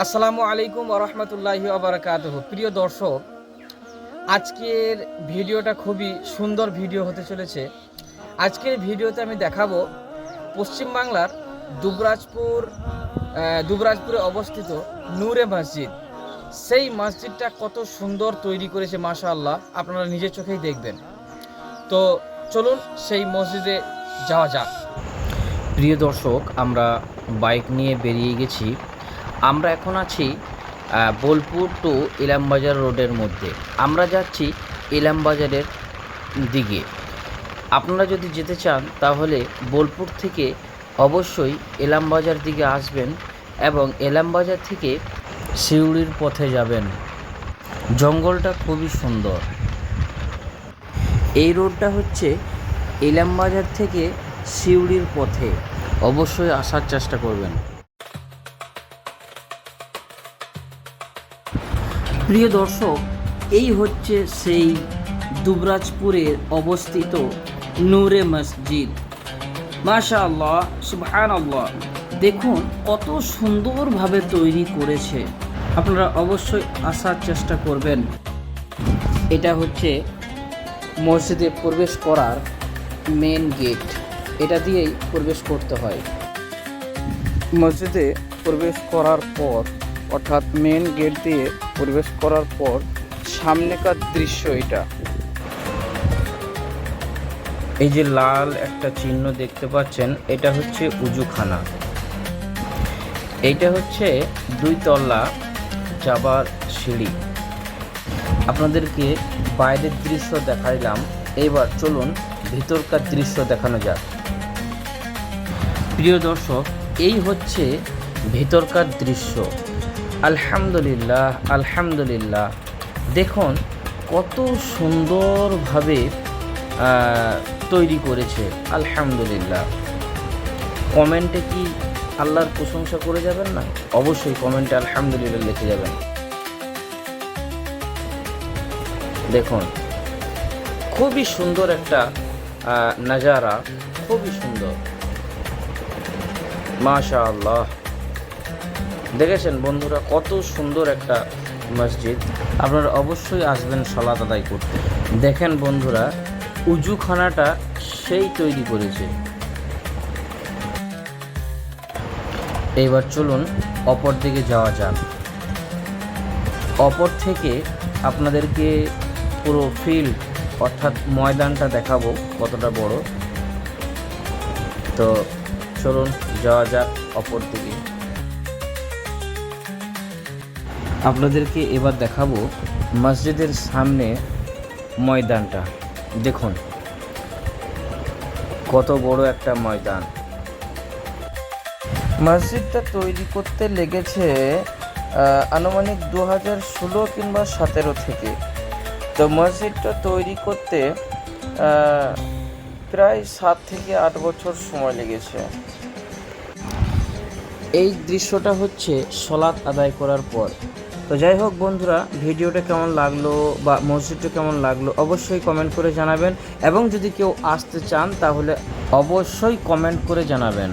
আসসালামু আলাইকুম ওরহমতুল্লাহি আবরাকাত প্রিয় দর্শক, আজকের ভিডিওটা খুবই সুন্দর ভিডিও হতে চলেছে। আজকের ভিডিওতে আমি দেখাবো পশ্চিমবাংলার দুবরাজপুর দুবরাজপুরে অবস্থিত নূরে মসজিদ। সেই মসজিদটা কত সুন্দর তৈরি করেছে মাশা আল্লাহ আপনারা নিজের চোখেই দেখবেন। তো চলুন সেই মসজিদে যাওয়া যাক। প্রিয় দর্শক, আমরা বাইক নিয়ে বেরিয়ে গেছি। আমরা এখন আছি বোলপুর টু ইলামবাজার রোডের মধ্যে। আমরা যাচ্ছি ইলামবাজারের দিকে। আপনারা যদি যেতে চান, তাহলে বোলপুর থেকে অবশ্যই এলামবাজার দিকে আসবেন এবং এলামবাজার থেকে শিউড়ির পথে যাবেন। জঙ্গলটা খুবই সুন্দর। এই রোডটা হচ্ছে ইলামবাজার থেকে শিউড়ির পথে। অবশ্যই আসার চেষ্টা করবেন। প্রিয় দর্শক, এই হচ্ছে সেই দুবরাজপুরে অবস্থিত নূরে মসজিদ। মাশা আল্লাহ সুবহান আল্লাহ দেখুন কত সুন্দরভাবে তৈরি করেছে। আপনারা অবশ্যই আসার চেষ্টা করবেন। এটা হচ্ছে মসজিদে প্রবেশ করার মেন গেট এটা দিয়েই প্রবেশ করতে হয়। মসজিদে প্রবেশ করার পর অর্থাৎ মেন গেট দিয়ে প্রবেশ করার পর সামনেকার দৃশ্য এটা। এই যে লাল একটা চিহ্ন দেখতে পাচ্ছেন, এটা হচ্ছে উজুখানা। এইটা হচ্ছে দুই তলা যাবার সিঁড়ি। আপনাদেরকে বাইরের দৃশ্য দেখাইলাম, এবার চলুন ভিতরকার দৃশ্য দেখানো যাক। প্রিয় দর্শক, এই হচ্ছে ভেতরকার দৃশ্য। আলহামদুলিল্লাহ আলহামদুলিল্লাহ। দেখুন, কত সুন্দরভাবে তৈরি করেছে, আলহামদুলিল্লাহ। কমেন্টে কি আল্লাহর প্রশংসা করে যাবেন না? অবশ্যই কমেন্টে আলহামদুলিল্লাহ লিখে যাবেন। দেখুন, খুবই সুন্দর একটা নাজারা, খুবই সুন্দর। মাশা আল্লাহ দেখেছেন বন্ধুরা, কত সুন্দর একটা মসজিদ। আপনারা অবশ্যই আসবেন সলাত আদায় করতে। দেখেন বন্ধুরা, উজুখানাটা সেই তৈরি করেছে। এইবার চলুন অপর দিকে যাওয়া যাক। অপর থেকে আপনাদেরকে পুরো ফিল্ড অর্থাৎ ময়দানটা দেখাবো কতটা বড়। তো চলুন যাওয়া যাক অপর দিকে। আপনাদেরকে এবার দেখাবো মসজিদের সামনে ময়দানটা। দেখুন। কত বড় একটা ময়দান। মসজিদটা তৈরি করতে লেগেছে আনুমানিক দু হাজার ষোলো কিংবা সতেরো থেকে। তো মসজিদটা তৈরি করতে প্রায় সাত থেকে আট বছর সময় লেগেছে। এই দৃশ্যটা হচ্ছে সলাৎ আদায় করার পর। তো যাই হোক বন্ধুরা, ভিডিওটা কেমন লাগল বা মসজিদটা কেমন লাগল অবশ্যই কমেন্ট করে জানাবেন। এবং যদি কেউ আসতে চান, তাহলে অবশ্যই কমেন্ট করে জানাবেন।